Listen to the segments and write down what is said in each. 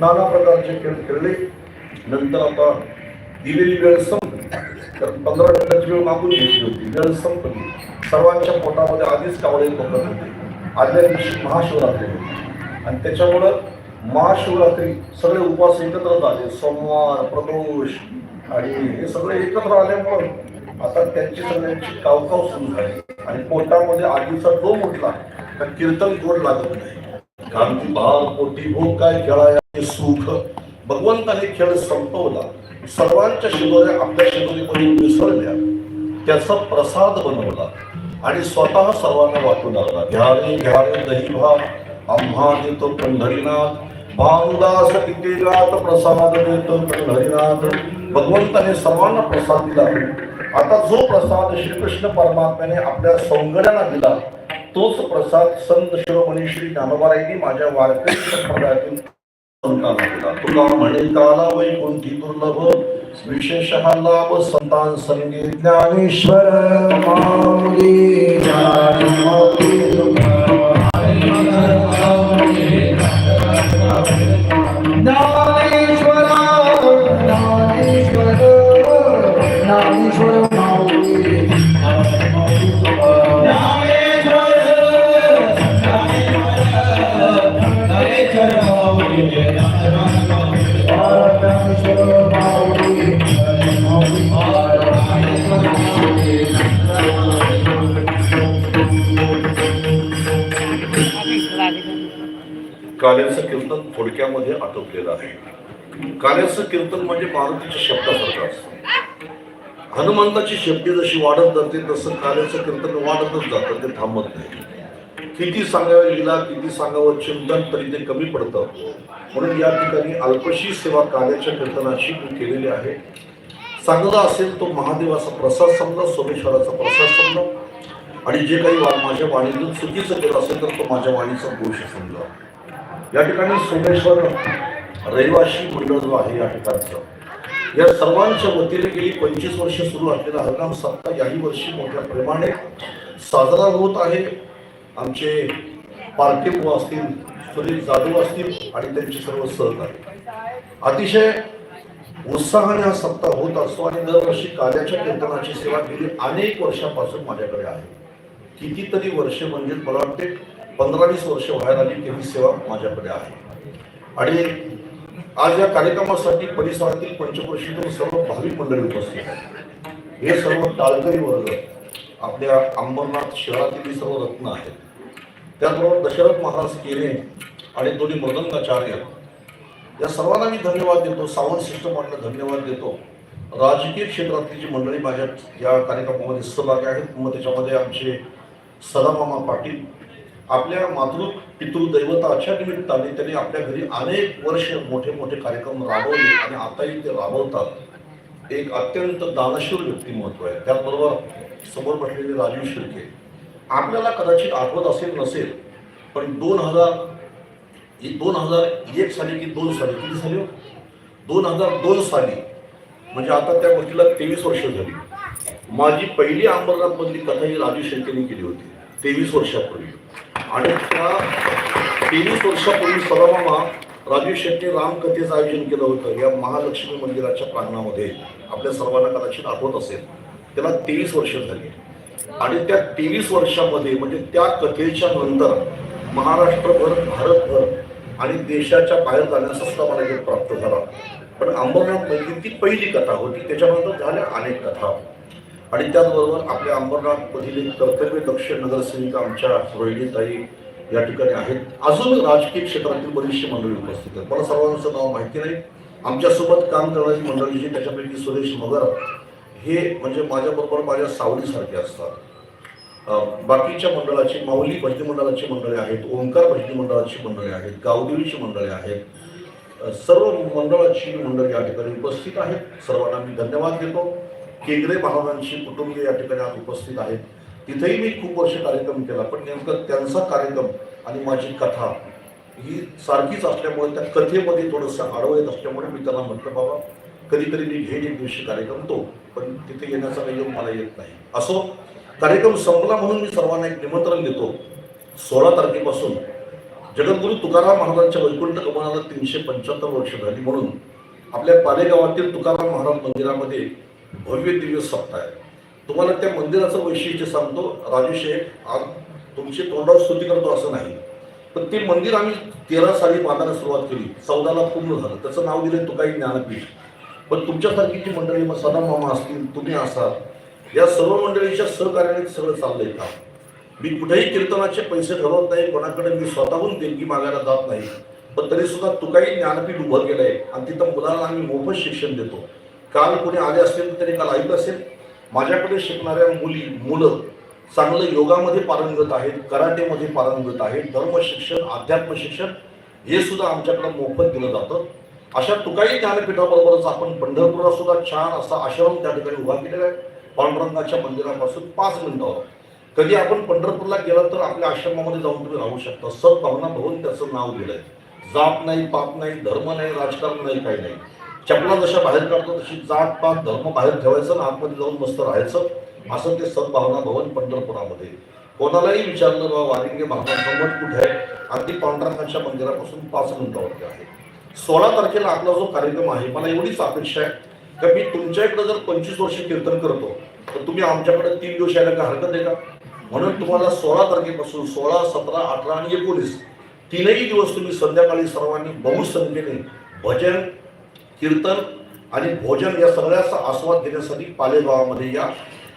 नाना प्रकारचे खेळ खेळले. नंतर आता दिलेली वेळ संपली. तर पंधरा मिनिटाची वेळ मागून घेतली होती. वेळ संपली. सर्वांच्या पोटामध्ये आधीच कावळे पकडत होते. आदल्या दिवशी महाशिवरात्री होती. आणि त्याच्यामुळं महाशिवरात्री सगळे उपवास एकत्र झाले. सोमवार प्रदोष आणि हे सगळे एकत्र आल्यामुळं आता त्यांची सगळ्यांची कावकाव सुरू झाली. आणि पोटामध्ये आधीचा डोम उठला. तर कीर्तन गोड लागत नाही. गांधी भाग पोटी भोग काय खेळाया सुख. भगवंताने खेळ संपवला. सर्वांच्या शिदोऱ्या आपल्या शिदोरीमध्ये मिसळल्या. त्याचा प्रसाद बनवला. आणि स्वतः सर्वांना वाटू लागला. घ्या रे घ्या रे दही भा. आम्हा देतो पंढरीनाथ. भावदास किती प्रसाद देतो पंढरीनाथ. भगवंताने सर्वांना प्रसाद दिला. आता जो प्रसाद श्रीकृष्ण परमात्म्याने आपल्या सौंदर्याला दिला तोच प्रसाद संत शिरोमणी श्री ज्ञानोबारायांनी माझ्या वारकरी संप्रदायातून म्हणे काला वैकुंठी दुर्लभ? विशेष हा लाभ संतान संगीत ज्ञानेश्वर माऊली. थोडक्यामध्ये आटोपलेलं आहे. काल्याचं कीर्तन म्हणजे मारुतीच्या शब्दासारखं असतं. हनुमंताची शब्दी जशी वाढत जाते तसं काल्याचं कीर्तन वाढतच जातं ते थांबत नाही. किती सांगावं लिहिला किती सांगावं चिंतन तरी ते कमी पडतं. म्हणून या ठिकाणी अल्पशी सेवा काल्याच्या कीर्तनाशी मी केलेली आहे. चांगला असेल तो महादेवाचा प्रसाद समजा सोमेश्वराचा प्रसाद समजा आणि जे काही माझ्या वाणीतून चुकीचं केलं असेल तर तो माझ्या वाणीचा दोष समजा. या ठिकाणी सोमेश्वर रहिवाशी मंडळ जो आहे या ठिकाणचं या सर्वांच्या वतीने गेली पंचवीस वर्ष सुरू असलेला हरनाम सप्ताह याही वर्षी मोठ्या प्रमाणे साजरा होत आहे. आमचे पार्टी बुवा असतील सुनील जाधव असतील आणि त्यांचे सर्व सहकारी. अतिशय उत्साहाने हा सप्ताह होत असतो आणि दरवर्षी कार्याच्या कीर्तनाची सेवा गेली अनेक वर्षापासून माझ्याकडे आहे. कितीतरी वर्ष म्हणजे मला वाटते पंधरा वीस वर्ष व्हायला आली तेवढी सेवा माझ्याकडे आहे. आणि आज या कार्यक्रमासाठी परिसरातील पंचक्रोशीतून सर्व भाविक मंडळी उपस्थित आहेत. हे सर्व टाळकरी वर्ग आपल्या अंबरनाथ शहरातील सर्व रत्न आहेत. त्याचबरोबर दशरथ महाराज केले आणि दोन्ही मृदंगाचार्य या सर्वांना मी धन्यवाद देतो सावंत शिष्टमंडळ धन्यवाद देतो. राजकीय क्षेत्रातली जी मंडळी माझ्या या कार्यक्रमामध्ये सहभागी आहेत मग त्याच्यामध्ये आमचे सदामामा पाटील आपल्या मातृ पितृदैवताच्या निमित्ताने त्यांनी आपल्या घरी अनेक वर्ष मोठे मोठे कार्यक्रम राबवले आणि आताही ते राबवतात. एक अत्यंत दानशूर व्यक्तिमत्व आहे. त्याचबरोबर समोर बसलेले राजीव शिर्के. आपल्याला कदाचित आठवत असेल नसेल पण दोन हजार दोन हजार एक साली की दोन साली किती साली हो? दोन हजार दोन साली. म्हणजे आता त्या गोष्टीला तेवीस वर्ष झाली. माझी पहिली अंबरनाथमधली कथा ही राजू शेळकेने केली होती. तेवीस वर्षापूर्वी. आणि त्या तेवीस वर्षापूर्वी सदामामा राजू शेट्टी रामकथेचं आयोजन केलं होतं. या महालक्ष्मी मंदिराच्या प्रांगणामध्ये आपल्या सर्वांना कदाचित आठवत असेल. त्याला तेवीस वर्ष झाली. आणि त्या तेवीस वर्षामध्ये म्हणजे त्या कथेच्या नंतर महाराष्ट्रभर भारतभर आणि देशाच्या बाहेर जाण्याचा सुद्धा मला प्राप्त झाला. पण अंबरनाथ मंदिर ती पहिली कथा होती. त्याच्यानंतर झाल्या अनेक कथा. आणि त्याचबरोबर आपल्या अंबरनाथमधील एक कर्तव्य दक्ष नगरसेविका आमच्या रोहिणीताई या ठिकाणी आहेत. अजून राजकीय क्षेत्रातील बरीचशी मंडळी उपस्थित आहेत. मला सर्वांचं नाव माहिती नाही. आमच्यासोबत काम करणारी मंडळी जी त्याच्यापैकी सुरेश मगर हे म्हणजे माझ्याबरोबर माझ्या सावलीसारखे असतात. बाकीच्या मंडळाची माऊली भजनी मंडळाची मंडळी आहेत ओंकार भजनी मंडळाची मंडळी आहेत गावदेवीची मंडळी आहेत. सर्व मंडळाची मंडळी या ठिकाणी उपस्थित आहेत. सर्वांना मी धन्यवाद देतो. केंद्रे महाराजांची कुटुंबीय या ठिकाणी आज उपस्थित आहेत. तिथेही मी खूप वर्ष कार्यक्रम केला पण नेमकं त्यांचा कार्यक्रम आणि माझी कथा ही सारखीच असल्यामुळे त्या कथेमध्ये थोडंसं आडवं येत असल्यामुळे मी त्यांना म्हटलं बाबा कधीतरी मी घेईन एक दिवशी कार्यक्रम तो पण तिथे येण्याचा काही योग मला येत नाही. असो कार्यक्रम संपला म्हणून मी सर्वांना एक निमंत्रण देतो. सोळा तारखेपासून जगद्गुरु तुकाराम महाराजांच्या वैकुंठ गमनाला तीनशे पंच्याहत्तर वर्ष झाली म्हणून आपल्या पालेगावातील तुकाराम महाराज मंदिरामध्ये भव्य दिव्य सप्ताह आहे. तुम्हाला त्या मंदिराचं वैशिष्ट्य सांगतो राजेश शेख आज तुमची तोंडावर स्तुती करतो असं नाही. पण ते मंदिर आम्ही तेरा साली बांधायला सुरुवात केली. चौदाला पूर्ण झालं. त्याचं नाव दिलं तुकाई ज्ञानपीठ. पण तुमच्यासारखी जी मंडळी मग सदा मामा असतील तुम्ही असाल या सर्व मंडळीच्या सहकार्याने सगळं चाललंय का मी कुठेही कीर्तनाचे पैसे ठरवत नाही कोणाकडे मी स्वतःहून देणगी मागायला जात नाही. पण तरी सुद्धा तुकाई ज्ञानपीठ उभं केलंय आणि तिथं मुलांना आम्ही मोफत शिक्षण देतो. काल कोणी आले असतील तर त्यांनी काल ऐकलं असेल. माझ्याकडे शिकणाऱ्या मुली मुलं चांगलं योगामध्ये पारंगत आहेत कराटेमध्ये पारंगत आहेत धर्म शिक्षण अध्यात्म शिक्षण हे सुद्धा आमच्याकडे मोफत दिलं जातं. अशा तुकाई ज्ञानपीठाबरोबरच आपण पंढरपुरात सुद्धा छान असा आश्रम त्या ठिकाणी उभा केलेला आहे. पांडुरंगाच्या मंदिरापासून पाच मिनिटावर कधी आपण पंढरपूरला गेलं तर आपल्या आश्रमामध्ये जाऊन तुम्ही राहू शकता. सद्भावना भवन त्याचं नाव दिलंय. जात नाही पाप नाही धर्म नाही राजकारण नाही काही नाही. चपला जशा बाहेर काढतो तशी जात पात धर्म बाहेर ठेवायचं आणि आतमध्ये जाऊन मस्त राहायचं. असं ते सद्भावना भवन पंढरपुरामध्ये. कोणालाही विचारलं बाबा वारिंगे महाराज कुठे आहे? अगदी पांडुरंगाच्या मंदिरापासून पाच मिनिटावरती आहे. सोळा तारखेला आपला जो कार्यक्रम आहे मला एवढीच अपेक्षा आहे. का मी तुमच्याकडे जर पंचवीस वर्ष कीर्तन करतो तर तुम्ही आमच्याकडे तीन दिवस यायला काय हरकत आहे का? म्हणून तुम्हाला सोळा तारखेपासून सोळा सतरा अठरा आणि एकोणीस तीनही दिवस तुम्ही संध्याकाळी सर्वांनी बहुसंख्येने भजन कीर्तन आणि भोजन या सगळ्याचा आस्वाद घेण्यासाठी पालेगावामध्ये या.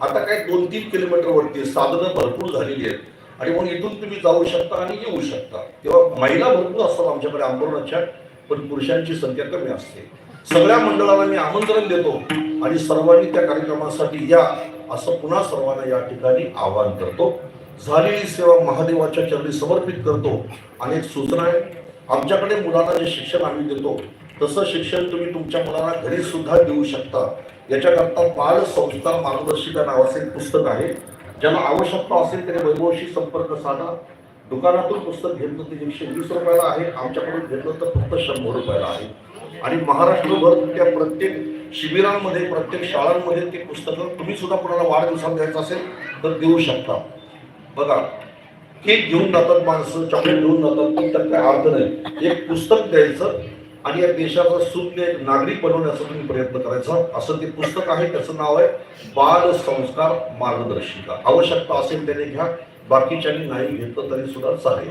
आता काय दोन तीन किलोमीटर वरती साधनं भरपूर झालेली आहेत. आणि मग इथून तुम्ही जाऊ शकता आणि येऊ शकता. तेव्हा महिला भरपूर असतात आमच्याकडे आंदोलनाच्या पण पुरुषांची संख्या कमी असते. सगळ्या मंडळाला मी आमंत्रण देतो आणि सर्वांनी त्या कार्यक्रमासाठी या असं पुन्हा सर्वांना या ठिकाणी आवाहन करतो. झालेली सेवा महादेवाच्या चरणी समर्पित करतो. अनेक सूचना आहेत. आमच्याकडे मुलांना जे शिक्षण आम्ही देतो तसं शिक्षण तुम्ही तुमच्या मुलांना घरी सुद्धा देऊ शकता. याच्याकरता बाल संस्था मार्गदर्शिका नावाचे एक पुस्तक आहे. ज्याला आवश्यकता असेल त्याने वैभवशी संपर्क साधा. दुकानातून पुस्तक घेतलं ते एकशे वीस रुपयाला आहे. आमच्याकडून घेतलं तर फक्त शंभर रुपयाला आहे. आणि महाराष्ट्रभर त्या प्रत्येक शिबिरांमध्ये प्रत्येक शाळांमध्ये ते पुस्तकं तुम्ही सुद्धा कोणाला वाढदिवसात द्यायचं असेल तर देऊ शकता. बघा केक घेऊन जातात माणसं चॉकलेट घेऊन जातात पण त्यात काय अर्थ नाही. एक पुस्तक द्यायचं आणि या देशाचा सुज्ञ एक नागरिक बनवण्याचा तुम्ही प्रयत्न करायचा. असं ते पुस्तक आहे त्याचं नाव आहे बाल संस्कार मार्गदर्शिका. आवश्यकता असेल त्याने घ्या बाकीच्यांनी नाही घेतलं तरी सुद्धा चालेल.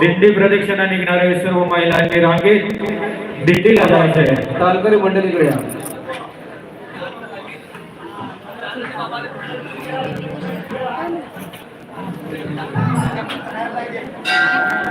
दिंडी प्रदक्षिणा निघणाऱ्या सर्व महिलांनी रांगेत दिंडीला जायचंय तालकरी मंडळीकडे या.